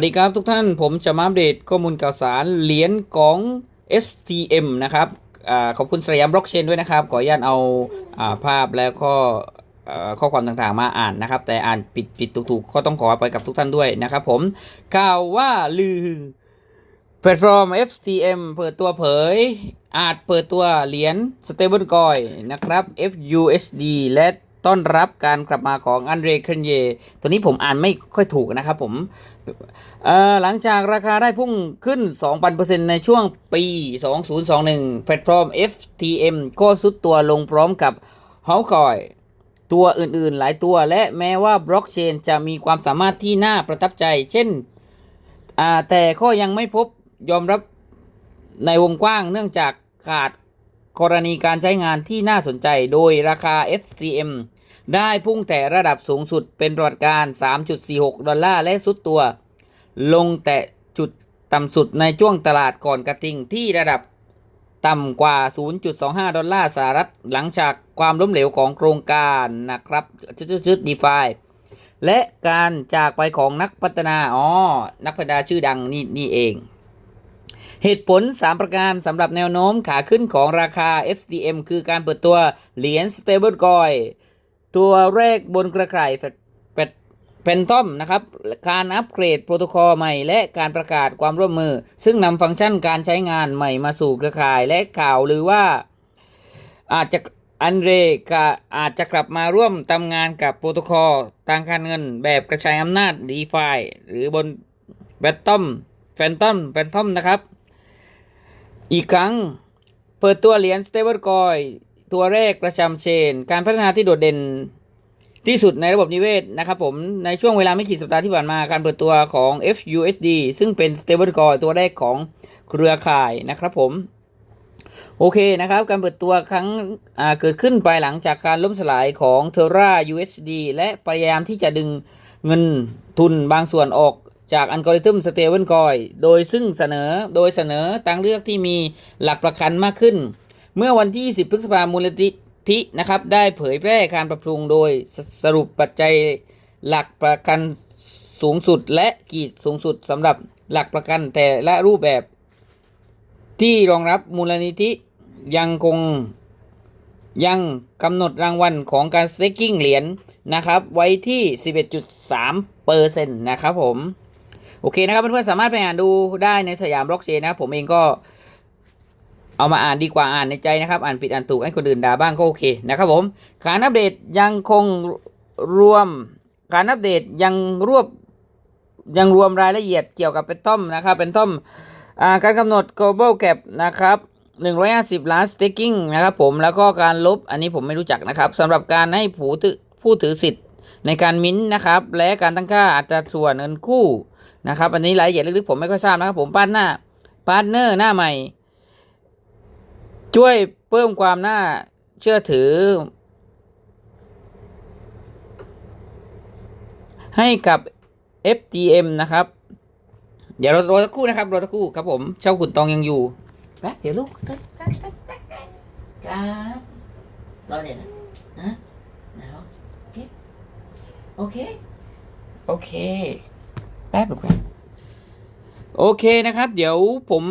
สวัสดีครับทุกท่านผมจะมาอัปเดตข้อมูลข่าวสารเหรียญของ STM นะครับอขอบคุณสยามบล็อกเชนด้วยนะครับ ขออนุญาตเอาอาภาพแล้วก็ข้อความต่างๆมาอ่านนะครับ แต่อ่านผิดผิดถูกๆ ก็ต้องขอไปกับทุกท่านด้วยนะครับผมกล่าวว่าลือแพลตฟอร์ม FTM เปิดตัวเผย อาจเปิดตัวเหรียญ Stablecoin นะครับ FUSD และ ต้อนรับการกลับมาของอันเดรเคนเย ตัวนี้ผมอ่านไม่ค่อยถูกนะครับผมหลังจากราคาได้พุ่งขึ้น 2,000%ในช่วงปี 2021 แพลตฟอร์ม FTM ก็ซุดตัวลงพร้อมกับ h o w c o i ตัวอื่นๆหลายตัวและแม้ว่าบล็อกเชนจะมีความสามารถที่น่าประทับใจ เช่น แต่ก็ยังไม่พบยอมรับในวงกว้างเนื่องจากขาด กรณีการใช้งานที่น่าสนใจโดยราคา FCM ได้พุ่งแต่ระดับสูงสุดเป็นประวัติการ 3.46 ดอลลาร์และสุดตัว ลงแต่จุดต่ำสุดในช่วงตลาดก่อนกระทิงที่ระดับต่ำกว่า 0.25 ดอลลาร์สหรัฐหลังจากความล้มเหลวของโครงการนะครับชืดดีฟาและการจากไปของนักพัฒนาอ๋อนักพัฒนาชื่อดังนี่นี่เอง เหตุผล 3 ประการสำหรับแนวโน้มขาขึ้นของราคา FCM คือการเปิดตัวเหรียญ Stablecoin ตัวแรกบนกระข่ายแพนทอมนะครับ การอัปเกรดโปรโตคอลใหม่และการประกาศความร่วมมือ ซึ่งนำฟังก์ชันการใช้งานใหม่มาสู่เครือข่ายและข่าวหรือว่า อาจจะอันเรกอาจจะกลับมาร่วมทำงานกับโปรโตคอลทางการเงินแบบกระจายอำนาจ d e f i หรือบนแบตตอมแฟนตอมแฟนทอมนะครับ อีกครั้ง เปิดตัวเหรียญ Stablecoin ตัวแรกประจำเชน การพัฒนาที่โดดเด่นที่สุดในระบบนิเวศนะครับผมในช่วงเวลาไม่กี่สัปดาห์ที่ผ่านมาการเปิดตัวของ FUSD ซึ่งเป็น stablecoin ตัวแรกของเครือข่ายนะครับผม โอเคนะครับ การเปิดตัวครั้งเกิดขึ้นภายหลังจากการล่มสลายของ Terra USD และพยายามที่จะดึงเงินทุนบางส่วนออก จากอัลกอริทึม stablecoin โดยซึ่งเสนอโดยเสนอทางเลือกที่มีหลักประกันมากขึ้น เมื่อวันที่ 10 พฤษภาคมมูลนิธินะครับได้เผยแพร่การปรับปรุงโดยสสรุปปัจจัยหลักประกันสูงสุดและกีดสูงสุดสำหรับหลักประกันแต่ละรูปแบบ ที่รองรับมูลนิธิยังคงยังกำหนดรางวัลของการสเต็กกิ้งเหรียญนะครับ ไว้ที่ 11.3เปอร์เซ็นต์นะครับผม โอเคนะครับเพื่อนๆสามารถไปอ่านดูได้ในสยามบล็อกเชนนะครับผมเองก็เอามาอ่านดีกว่าอ่านในใจนะครับ อ่านผิดอ่านถูกให้คนอื่นด่าบ้างก็โอเคนะครับผมการอัปเดตยังคงรวมการอัปเดตยังรวบยังรวมรายละเอียดเกี่ยวกับเป็นท่อมนะครับเป็นท่อมอการกำหนด global cap นะครับ150 ล้าน staking นะครับผมแล้วก็การลบอันนี้ผมไม่รู้จักนะครับสำหรับการให้ผู้ถือผู้ถือสิทธิ์ในการมิ้นท์นะครับ และการตั้งค่าอัตราส่วนเงินกู้ นะครับอันนี้รายละเอียดลึกๆผมไม่ค่อยทราบนะครับผมพาร์ทหน้าพาร์ทเนอร์หน้าใหม่ ช่วยเพิ่มความน่าเชื่อถือ ให้กับ FTM นะครับ เดี๋ยวเรารอสักครู่นะครับรอสักครู่ครับผมเช่าขุนตองยังอยู่แป๊บเดี๋ยวลูกครับรอเดี๋ยวนะฮะนะโอเค โอเค โอเค แป๊บแป๊บโอเคนะครับ เดี๋ยวผม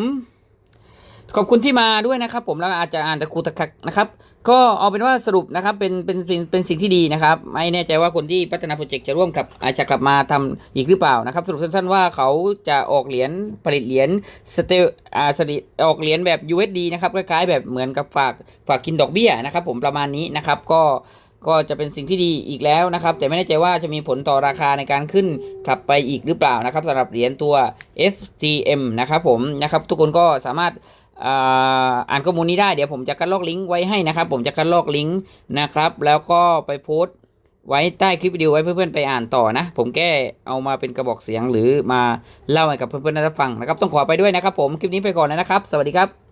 ขอบคุณที่มาด้วยนะครับ ผมแล้วอาจจะอ่านตะคูตะคักนะครับ ก็เอาเป็นว่าสรุปนะครับเป็นเป็นเป็นเป็นสิ่งที่ดีนะครับ ไม่แน่ใจว่าคนที่พัฒนาโปรเจกต์จะร่วมกับอาจจะกลับมาทำอีกหรือเปล่านะครับ สรุปสั้นๆว่าเขาจะออกเหรียญผลิตเหรียญสเตลอ่าสติออกเหรียญแบบ USD นะครับคล้ายๆแบบเหมือนกับฝากฝากกินดอกเบี้ยนะครับ ผมประมาณนี้นะครับก็ ก็จะเป็นสิ่งที่ดีอีกแล้วนะครับ แต่ไม่แน่ใจว่าจะมีผลต่อราคาในการขึ้นกลับไปอีกหรือเปล่านะครับสำหรับเหรียญตัว FTM นะครับผมนะครับทุกคนก็สามารถอ่าอ่านข้อมูลนี้ได้เดี๋ยวผมจะคัดลอกลิงก์ไว้ให้นะครับ ผมจะคัดลอกลิงก์นะครับ แล้วก็ไปโพสต์ไว้ใต้คลิปวิดีโอไว้เพื่อนๆไปอ่านต่อนะ ผมแก้เอามาเป็นกระบอกเสียงหรือมาเล่าให้กับเพื่อนๆได้รับฟังนะครับ ต้องขอไปด้วยนะครับผมคลิปนี้ไปก่อนนะครับ สวัสดีครับ